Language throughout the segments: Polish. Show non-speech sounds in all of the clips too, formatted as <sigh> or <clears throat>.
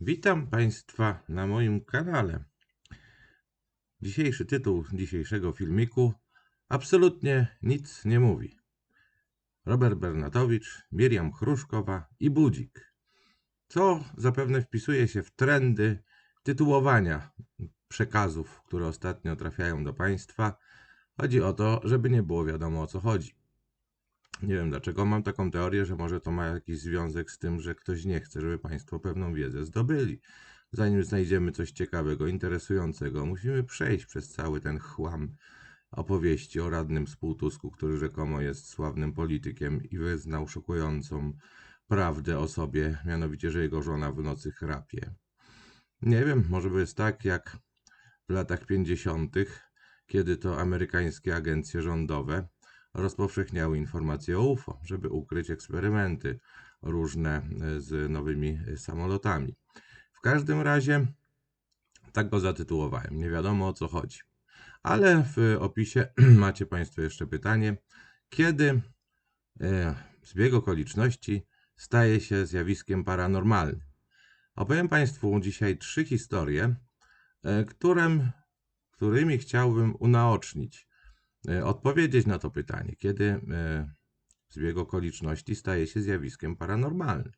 Witam Państwa na moim kanale. Dzisiejszy tytuł dzisiejszego filmiku absolutnie nic nie mówi. Robert Bernatowicz, Miriam Chruszkowa i Budzik. Co zapewne wpisuje się w trendy tytułowania przekazów, które ostatnio trafiają do Państwa. Chodzi o to, żeby nie było wiadomo o co chodzi. Nie wiem dlaczego mam taką teorię, że może to ma jakiś związek z tym, że ktoś nie chce, żeby Państwo pewną wiedzę zdobyli. Zanim znajdziemy coś ciekawego, interesującego, musimy przejść przez cały ten chłam opowieści o radnym Spółtusku, który rzekomo jest sławnym politykiem i wyznał szokującą prawdę o sobie, mianowicie, że jego żona w nocy chrapie. Nie wiem, może by jest tak jak w latach 50., kiedy to amerykańskie agencje rządowe rozpowszechniały informacje o UFO, żeby ukryć eksperymenty różne e, z nowymi e, samolotami. W każdym razie tak go zatytułowałem. Nie wiadomo o co chodzi. Ale w opisie <clears throat> macie Państwo jeszcze pytanie, kiedy e, zbieg okoliczności staje się zjawiskiem paranormalnym. Opowiem Państwu dzisiaj trzy historie, którym, którymi chciałbym unaocznić odpowiedzieć na to pytanie, kiedy e, zbieg okoliczności staje się zjawiskiem paranormalnym.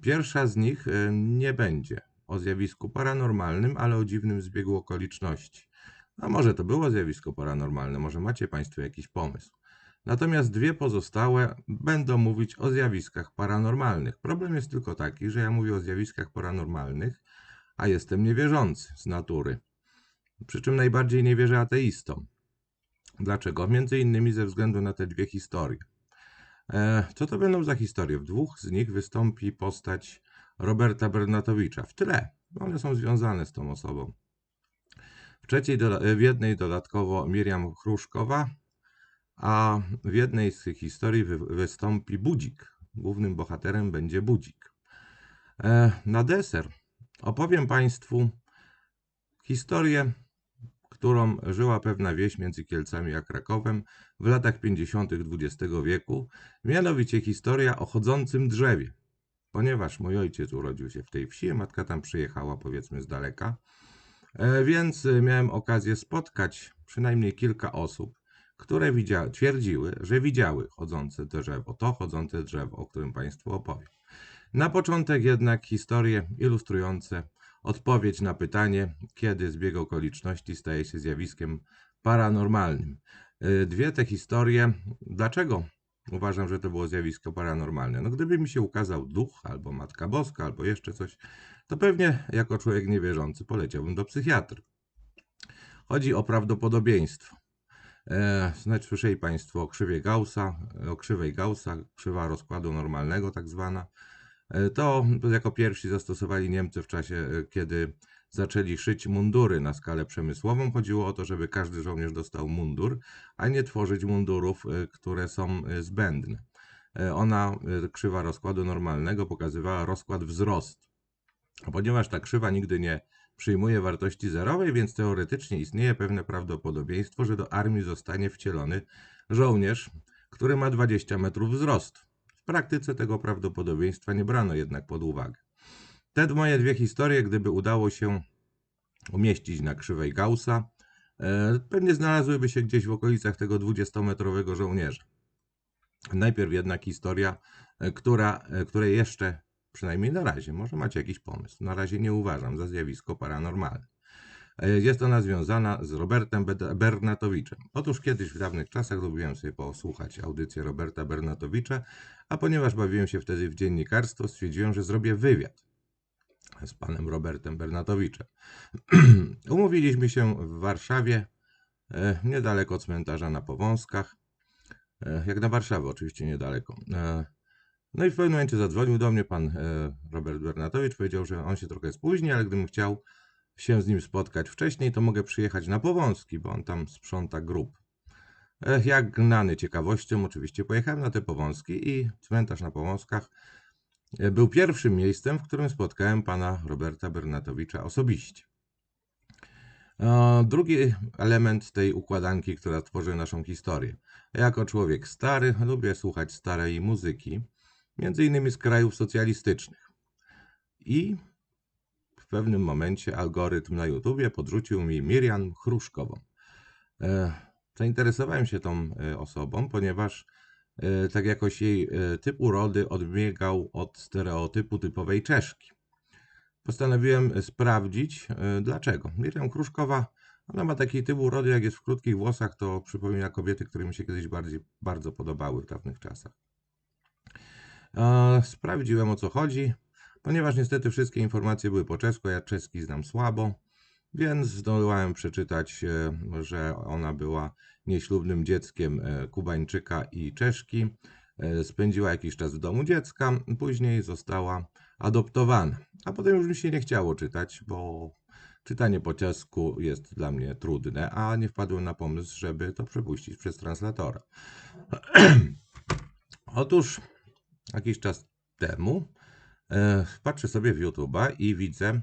Pierwsza z nich e, nie będzie o zjawisku paranormalnym, ale o dziwnym zbiegu okoliczności. A może to było zjawisko paranormalne, może macie Państwo jakiś pomysł. Natomiast dwie pozostałe będą mówić o zjawiskach paranormalnych. Problem jest tylko taki, że ja mówię o zjawiskach paranormalnych, a jestem niewierzący z natury. Przy czym najbardziej nie wierzę ateistom. Dlaczego? Między innymi ze względu na te dwie historie. E, co to będą za historie? W dwóch z nich wystąpi postać Roberta Bernatowicza. W tle. One są związane z tą osobą. W, trzeciej, w jednej dodatkowo Miriam Chruszkowa, a w jednej z tych historii wystąpi Budzik. Głównym bohaterem będzie Budzik. E, na deser opowiem Państwu historię którą żyła pewna wieś między Kielcami a Krakowem w latach 50. XX wieku, mianowicie historia o chodzącym drzewie. Ponieważ mój ojciec urodził się w tej wsi, matka tam przyjechała powiedzmy z daleka, e, więc miałem okazję spotkać przynajmniej kilka osób, które widziały, twierdziły, że widziały chodzące drzewo, to chodzące drzewo, o którym Państwu opowiem. Na początek jednak historie ilustrujące odpowiedź na pytanie, kiedy zbieg okoliczności staje się zjawiskiem paranormalnym. Y, dwie te historie, dlaczego uważam, że to było zjawisko paranormalne? No, gdyby mi się ukazał duch, albo Matka Boska, albo jeszcze coś, to pewnie jako człowiek niewierzący poleciałbym do psychiatry. Chodzi o prawdopodobieństwo. E, znaczy, słyszeli Państwo o krzywej Gaussa, o krzywej Gaussa, krzywa rozkładu normalnego, tak zwana. E, to jako pierwsi zastosowali Niemcy w czasie, e, kiedy zaczęli szyć mundury na skalę przemysłową. Chodziło o to, żeby każdy żołnierz dostał mundur, a nie tworzyć mundurów, e, które są zbędne. Ona, krzywa rozkładu normalnego, pokazywała rozkład wzrostu. A ponieważ ta krzywa nigdy nie przyjmuje wartości zerowej, więc teoretycznie istnieje pewne prawdopodobieństwo, że do armii zostanie wcielony żołnierz, który ma 20 metrów wzrostu praktyce tego prawdopodobieństwa nie brano jednak pod uwagę. Te moje dwie historie, gdyby udało się umieścić na krzywej Gaussa, e, pewnie znalazłyby się gdzieś w okolicach tego 20-metrowego żołnierza. Najpierw jednak historia, e, która, e, której jeszcze, przynajmniej na razie, może macie jakiś pomysł, na razie nie uważam za zjawisko paranormalne. E, jest ona związana z Robertem Bernatowiczem. Otóż kiedyś w dawnych czasach lubiłem sobie posłuchać audycję Roberta Bernatowicza, a ponieważ bawiłem się wtedy w dziennikarstwo, stwierdziłem, że zrobię wywiad z panem Robertem Bernatowiczem. <clears throat> Umówiliśmy się w Warszawie, e, niedaleko cmentarza na Powązkach. E, jak na Warszawę, oczywiście niedaleko. No i w pewnym momencie zadzwonił do mnie pan Robert Bernatowicz, powiedział, że on się trochę spóźni, ale gdybym chciał się z nim spotkać wcześniej, to mogę przyjechać na Powązki, bo on tam sprząta grób. Jak gnany ciekawością, oczywiście pojechałem na te Powązki i cmentarz na Powązkach e, był pierwszym miejscem, w którym spotkałem pana Roberta Bernatowicza osobiście. Drugi element tej układanki, która tworzy naszą historię. Jako człowiek stary lubię słuchać starej muzyki, między innymi z krajów socjalistycznych. I w pewnym momencie algorytm na YouTubie podrzucił mi Miriam Chruszkową. E, Zainteresowałem się tą e, osobą, ponieważ e, tak jakoś jej typ urody odbiegał od stereotypu typowej Czeszki. Postanowiłem sprawdzić dlaczego. Miriam Kruszkowa, ona ma taki typ urody, jak jest w krótkich włosach, to przypomina kobiety, które mi się kiedyś bardziej, bardzo podobały w dawnych czasach. Sprawdziłem o co chodzi, ponieważ niestety wszystkie informacje były po czesku, ja czeski znam słabo, więc zdołałem przeczytać, e, że ona była nieślubnym dzieckiem e, Kubańczyka i Czeszki. E, Spędziła jakiś czas w domu dziecka, później została adoptowana. A potem już mi się nie chciało czytać, bo czytanie po czesku jest dla mnie trudne, a nie wpadłem na pomysł, żeby to przepuścić przez translatora. <clears throat> Otóż jakiś czas temu patrzę sobie w YouTube'a i widzę,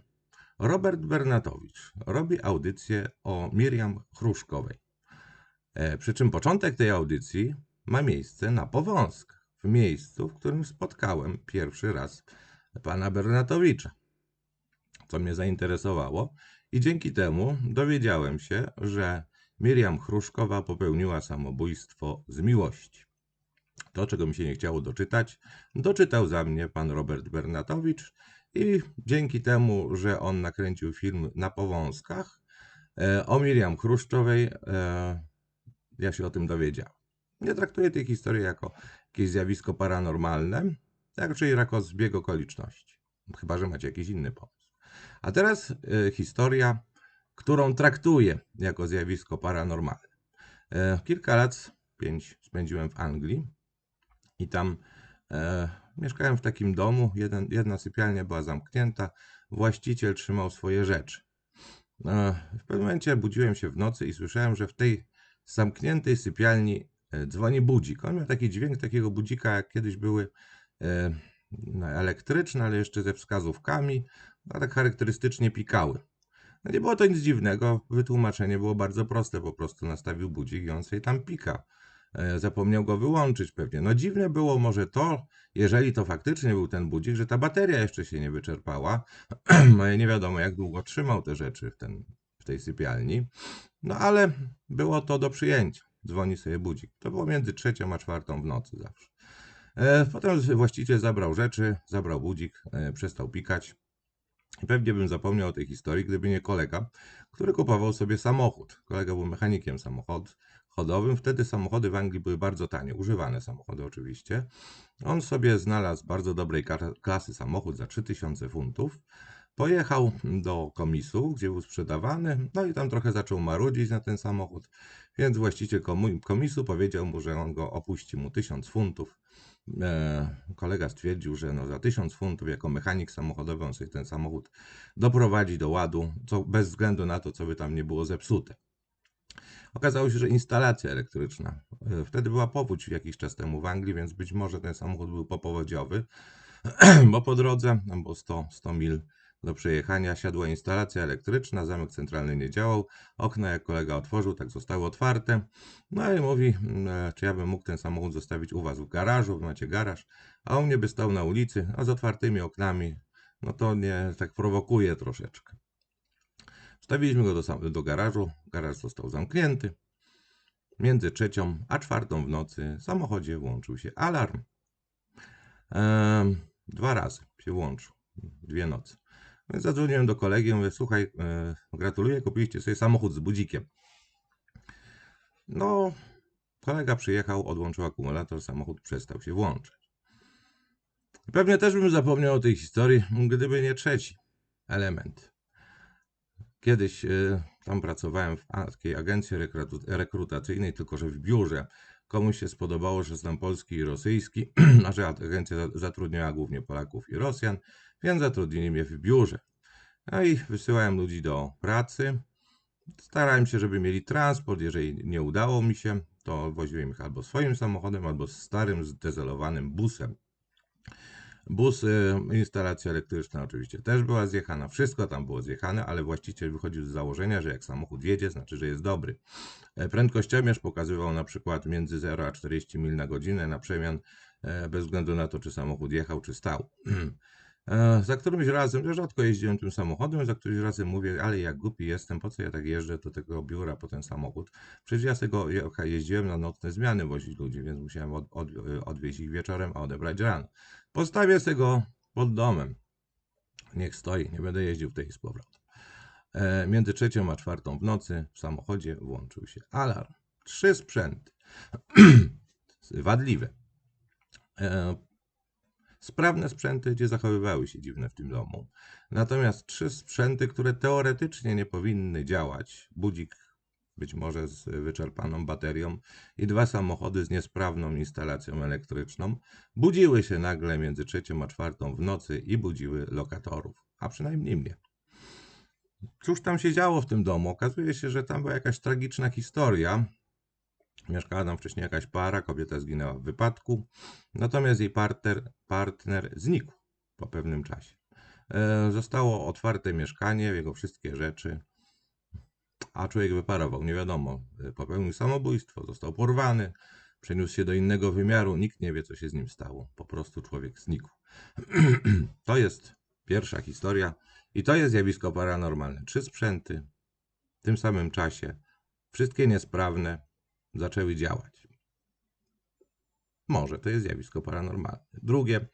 Robert Bernatowicz robi audycję o Miriam Chruszkowej. E, przy czym początek tej audycji ma miejsce na Powązkach, w miejscu, w którym spotkałem pierwszy raz pana Bernatowicza, co mnie zainteresowało i dzięki temu dowiedziałem się, że Miriam Chruszkowa popełniła samobójstwo z miłości. To, czego mi się nie chciało doczytać, doczytał za mnie pan Robert Bernatowicz i dzięki temu, że on nakręcił film na Powązkach e, o Miriam Chruszczowej, e, ja się o tym dowiedziałem. Nie traktuję tej historii jako jakieś zjawisko paranormalne, jak raczej jako zbieg okoliczności. Chyba, że macie jakiś inny pomysł. A teraz e, historia, którą traktuję jako zjawisko paranormalne. Kilka lat, pięć, spędziłem w Anglii i tam e, mieszkałem w takim domu. Jeden, jedna sypialnia była zamknięta, właściciel trzymał swoje rzeczy. E, w pewnym momencie budziłem się w nocy i słyszałem, że w tej zamkniętej sypialni e, dzwoni budzik. On miał taki dźwięk takiego budzika, jak kiedyś były e, no, elektryczne, ale jeszcze ze wskazówkami, a tak charakterystycznie pikały. No nie było to nic dziwnego, wytłumaczenie było bardzo proste, po prostu nastawił budzik i on sobie tam pika. E, Zapomniał go wyłączyć pewnie. No dziwne było może to, jeżeli to faktycznie był ten budzik, że ta bateria jeszcze się nie wyczerpała. <clears throat> No i nie wiadomo jak długo trzymał te rzeczy w, ten, w tej sypialni. No ale było to do przyjęcia. Dzwoni sobie budzik. To było między trzecią a czwartą w nocy zawsze. E, Potem właściciel zabrał rzeczy, zabrał budzik, e, przestał pikać. Pewnie bym zapomniał o tej historii, gdyby nie kolega, który kupował sobie samochód. Kolega był mechanikiem samochodowym. Wtedy samochody w Anglii były bardzo tanie, używane samochody oczywiście. On sobie znalazł bardzo dobrej klasy samochód za 3000 funtów. Pojechał do komisu, gdzie był sprzedawany, no i tam trochę zaczął marudzić na ten samochód, więc właściciel komisu powiedział mu, że on go opuści mu 1000 funtów. E, kolega stwierdził, że no za 1000 funtów jako mechanik samochodowy on sobie ten samochód doprowadzi do ładu, co bez względu na to, co by tam nie było zepsute. Okazało się, że instalacja elektryczna. e, Wtedy była powódź jakiś czas temu w Anglii, więc być może ten samochód był popowodziowy, <clears throat> bo po drodze, było 100, 100 mil do przejechania, siadła instalacja elektryczna, zamek centralny nie działał, okna jak kolega otworzył, tak zostały otwarte. No i mówi, mm, e, czy ja bym mógł ten samochód zostawić u was w garażu, wy macie garaż, a u mnie by stał na ulicy, a z otwartymi oknami, no to nie, tak prowokuje troszeczkę. Wstawiliśmy go do, do garażu, garaż został zamknięty. Między trzecią a czwartą w nocy w samochodzie włączył się alarm. Dwa razy się włączył, dwie noce. Więc zadzwoniłem do kolegi mówię, słuchaj, e, gratuluję, kupiliście sobie samochód z budzikiem. No, kolega przyjechał, odłączył akumulator, samochód przestał się włączać. Pewnie też bym zapomniał o tej historii, gdyby nie trzeci element. Kiedyś e, tam pracowałem w takiej agencji rekrutacyjnej, tylko że w biurze. Komuś się spodobało, że znam polski i rosyjski, <clears throat> a że agencja za- zatrudniała głównie Polaków i Rosjan, więc zatrudnili mnie w biurze. No i wysyłałem ludzi do pracy. Starałem się, żeby mieli transport. Jeżeli nie udało mi się, to woziłem ich albo swoim samochodem, albo starym, zdezelowanym busem. Bus, y, instalacja elektryczna oczywiście też była zjechana, wszystko tam było zjechane, ale właściciel wychodził z założenia, że jak samochód jedzie, znaczy, że jest dobry. E, Prędkościomierz pokazywał na przykład między 0 a 40 mil na godzinę na przemian, e, bez względu na to, czy samochód jechał, czy stał. <clears throat> E, Za którymś razem, rzadko jeździłem tym samochodem, za którymś razem mówię, ale jak głupi jestem, po co ja tak jeżdżę do tego biura po ten samochód? Przecież ja z tego jeździłem na nocne zmiany wozić ludzi, więc musiałem od, od, odwieźć ich wieczorem, a odebrać rano. Postawię sobie go pod domem. Niech stoi, nie będę jeździł w tej z powrotem. E, Między trzecią a czwartą w nocy w samochodzie włączył się alarm. Trzy sprzęty. <clears throat> Wadliwe. E, Sprawne sprzęty, gdzie zachowywały się dziwne w tym domu. Natomiast trzy sprzęty, które teoretycznie nie powinny działać, budzik być może z wyczerpaną baterią i dwa samochody z niesprawną instalacją elektryczną, budziły się nagle między trzecią a czwartą w nocy i budziły lokatorów, a przynajmniej mnie. Cóż tam się działo w tym domu? Okazuje się, że tam była jakaś tragiczna historia. Mieszkała tam wcześniej jakaś para, kobieta zginęła w wypadku, natomiast jej partner, partner znikł po pewnym czasie. E, Zostało otwarte mieszkanie, jego wszystkie rzeczy, a człowiek wyparował, nie wiadomo, e, popełnił samobójstwo, został porwany, przeniósł się do innego wymiaru, nikt nie wie, co się z nim stało, po prostu człowiek znikł. <clears throat> to jest pierwsza historia i to jest zjawisko paranormalne. Trzy sprzęty w tym samym czasie, wszystkie niesprawne, zaczęły działać. Może to jest zjawisko paranormalne. Drugie,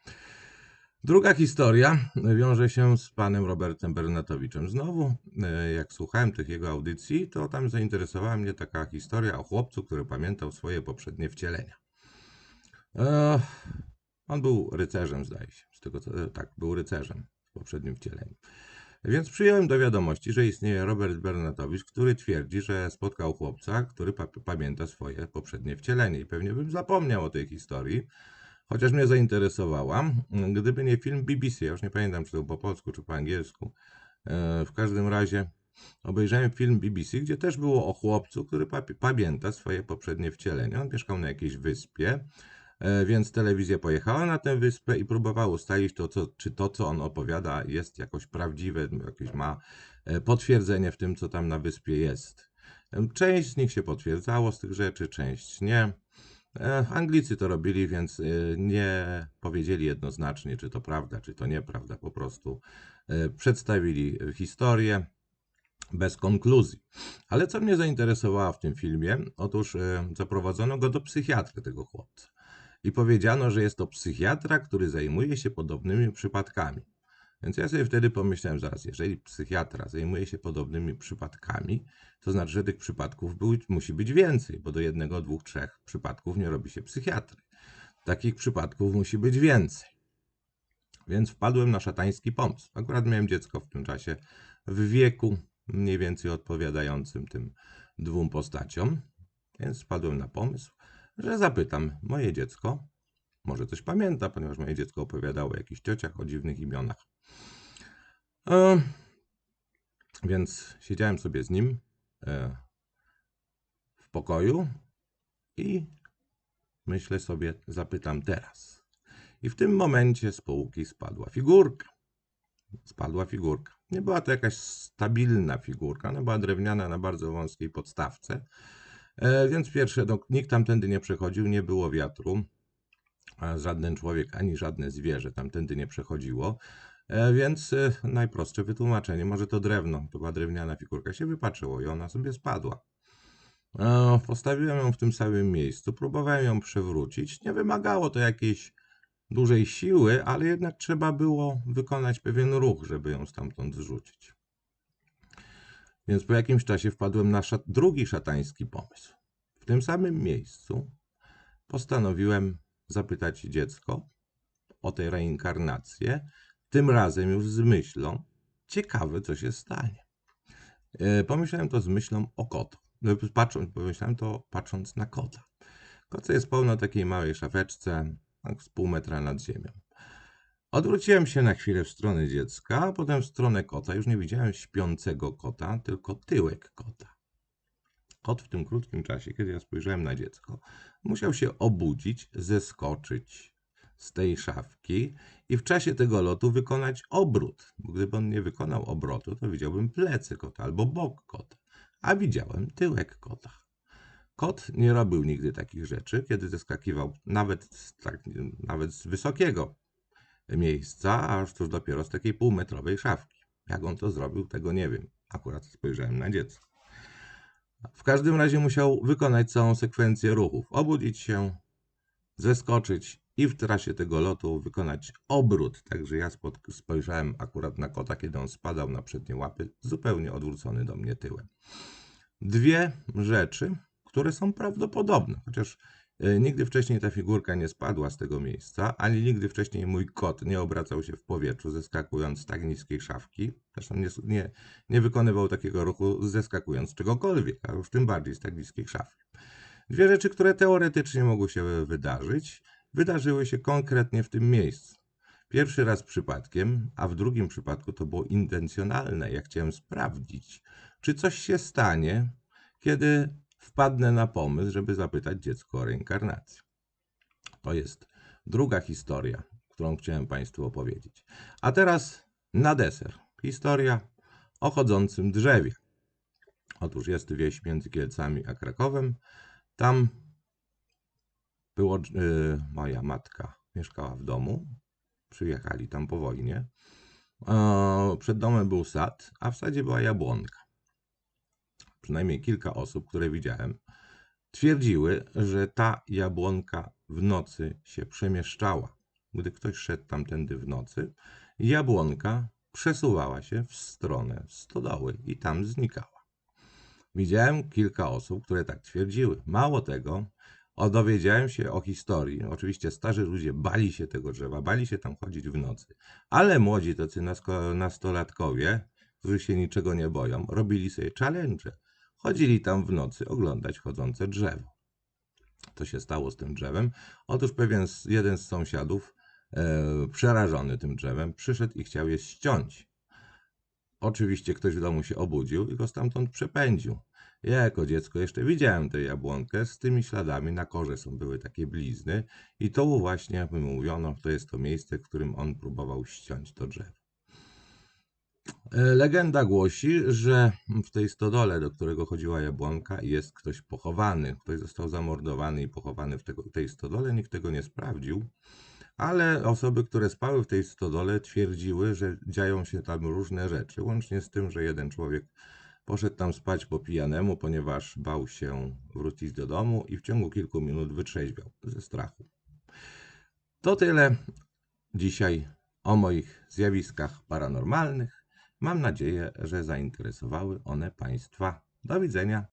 druga historia wiąże się z panem Robertem Bernatowiczem. Znowu, e, jak słuchałem tych jego audycji, to tam zainteresowała mnie taka historia o chłopcu, który pamiętał swoje poprzednie wcielenia. E, On był rycerzem, zdaje się. Z tego co, tak, był rycerzem w poprzednim wcieleniu. Więc przyjąłem do wiadomości, że istnieje Robert Bernatowicz, który twierdzi, że spotkał chłopca, który pa pamięta swoje poprzednie wcielenie. I pewnie bym zapomniał o tej historii, chociaż mnie zainteresowała. Gdyby nie film BBC, ja już nie pamiętam, czy to po polsku, czy po angielsku. E, W każdym razie obejrzałem film BBC, gdzie też było o chłopcu, który pa pamięta swoje poprzednie wcielenie. On mieszkał na jakiejś wyspie. E, Więc telewizja pojechała na tę wyspę i próbowała ustalić to, co, czy to, co on opowiada, jest jakoś prawdziwe, jakieś ma e, potwierdzenie w tym, co tam na wyspie jest. E, Część z nich się potwierdzało z tych rzeczy, część nie. Anglicy to robili, więc nie powiedzieli jednoznacznie, czy to prawda, czy to nieprawda. Po prostu przedstawili historię bez konkluzji. Ale co mnie zainteresowało w tym filmie? Otóż zaprowadzono go do psychiatry, tego chłopca i powiedziano, że jest to psychiatra, który zajmuje się podobnymi przypadkami. Więc ja sobie wtedy pomyślałem, zaraz, jeżeli psychiatra zajmuje się podobnymi przypadkami, to znaczy, że tych przypadków był, musi być więcej, bo do jednego, dwóch, trzech przypadków nie robi się psychiatry. Takich przypadków musi być więcej. Więc wpadłem na szatański pomysł. Akurat miałem dziecko w tym czasie w wieku mniej więcej odpowiadającym tym dwóm postaciom, więc wpadłem na pomysł, że zapytam moje dziecko, może coś pamięta, ponieważ moje dziecko opowiadało o jakichś ciociach, o dziwnych imionach. E, więc siedziałem sobie z nim e, w pokoju i myślę sobie, zapytam teraz. I w tym momencie z półki spadła figurka. Spadła figurka. Nie była to jakaś stabilna figurka, ona była drewniana na bardzo wąskiej podstawce. E, Więc pierwsze, no, nikt tamtędy nie przechodził, nie było wiatru, żaden człowiek ani żadne zwierzę tamtędy nie przechodziło. E, Więc e, najprostsze wytłumaczenie, może to drewno, to była drewniana figurka, się wypaczyło i ona sobie spadła. Postawiłem ją w tym samym miejscu, próbowałem ją przewrócić. Nie wymagało to jakiejś dużej siły, ale jednak trzeba było wykonać pewien ruch, żeby ją stamtąd zrzucić. Więc po jakimś czasie wpadłem na szat drugi szatański pomysł. W tym samym miejscu postanowiłem zapytać dziecko o tę reinkarnację, tym razem już z myślą, ciekawe co się stanie. E, Pomyślałem to z myślą o kotu. No, Patrząc, pomyślałem to patrząc na kota. Kot jest pełno takiej małej szafeczce, tak z pół metra nad ziemią. Odwróciłem się na chwilę w stronę dziecka, a potem w stronę kota. Już nie widziałem śpiącego kota, tylko tyłek kota. Kot w tym krótkim czasie, kiedy ja spojrzałem na dziecko, musiał się obudzić, zeskoczyć z tej szafki i w czasie tego lotu wykonać obrót. Bo gdyby on nie wykonał obrotu, to widziałbym plecy kota albo bok kota, a widziałem tyłek kota. Kot nie robił nigdy takich rzeczy, kiedy zeskakiwał nawet tak, nawet z wysokiego miejsca, aż to dopiero z takiej półmetrowej szafki. Jak on to zrobił, tego nie wiem. Akurat spojrzałem na dziecko. W każdym razie musiał wykonać całą sekwencję ruchów. Obudzić się, zeskoczyć i w trasie tego lotu wykonać obrót. Także ja spojrzałem akurat na kota, kiedy on spadał na przednie łapy, zupełnie odwrócony do mnie tyłem. Dwie rzeczy, które są prawdopodobne, chociaż nigdy wcześniej ta figurka nie spadła z tego miejsca, ani nigdy wcześniej mój kot nie obracał się w powietrzu, zeskakując z tak niskiej szafki. Zresztą nie, nie, nie wykonywał takiego ruchu zeskakując czegokolwiek, a już tym bardziej z tak niskiej szafki. Dwie rzeczy, które teoretycznie mogły się wydarzyć, wydarzyły się konkretnie w tym miejscu. Pierwszy raz przypadkiem, a w drugim przypadku to było intencjonalne. Ja chciałem sprawdzić, czy coś się stanie, kiedy wpadnę na pomysł, żeby zapytać dziecko o reinkarnację. To jest druga historia, którą chciałem Państwu opowiedzieć. A teraz na deser. Historia o chodzącym drzewie. Otóż jest wieś między Kielcami a Krakowem. Tam było, y, moja matka mieszkała w domu. Przyjechali tam po wojnie. E, Przed domem był sad, a w sadzie była jabłonka. Przynajmniej kilka osób, które widziałem, twierdziły, że ta jabłonka w nocy się przemieszczała. Gdy ktoś szedł tamtędy w nocy, jabłonka przesuwała się w stronę stodoły i tam znikała. Widziałem kilka osób, które tak twierdziły. Mało tego, dowiedziałem się o historii. Oczywiście starzy ludzie bali się tego drzewa, bali się tam chodzić w nocy. Ale młodzi tacy nastolatkowie, którzy się niczego nie boją, robili sobie challenge. Chodzili tam w nocy oglądać chodzące drzewo. To się stało z tym drzewem. Otóż pewien jeden z sąsiadów, e, przerażony tym drzewem, przyszedł i chciał je ściąć. Oczywiście ktoś w domu się obudził i go stamtąd przepędził. Ja jako dziecko jeszcze widziałem tę jabłonkę z tymi śladami, na korze są były takie blizny i to właśnie mi mówiono, to jest to miejsce, w którym on próbował ściąć to drzewo. E, Legenda głosi, że w tej stodole, do którego chodziła jabłonka, jest ktoś pochowany. Ktoś został zamordowany i pochowany w tej stodole. Nikt tego nie sprawdził, ale osoby, które spały w tej stodole, twierdziły, że dzieją się tam różne rzeczy, łącznie z tym, że jeden człowiek poszedł tam spać po pijanemu, ponieważ bał się wrócić do domu i w ciągu kilku minut wytrzeźwiał ze strachu. To tyle dzisiaj o moich zjawiskach paranormalnych. Mam nadzieję, że zainteresowały one Państwa. Do widzenia.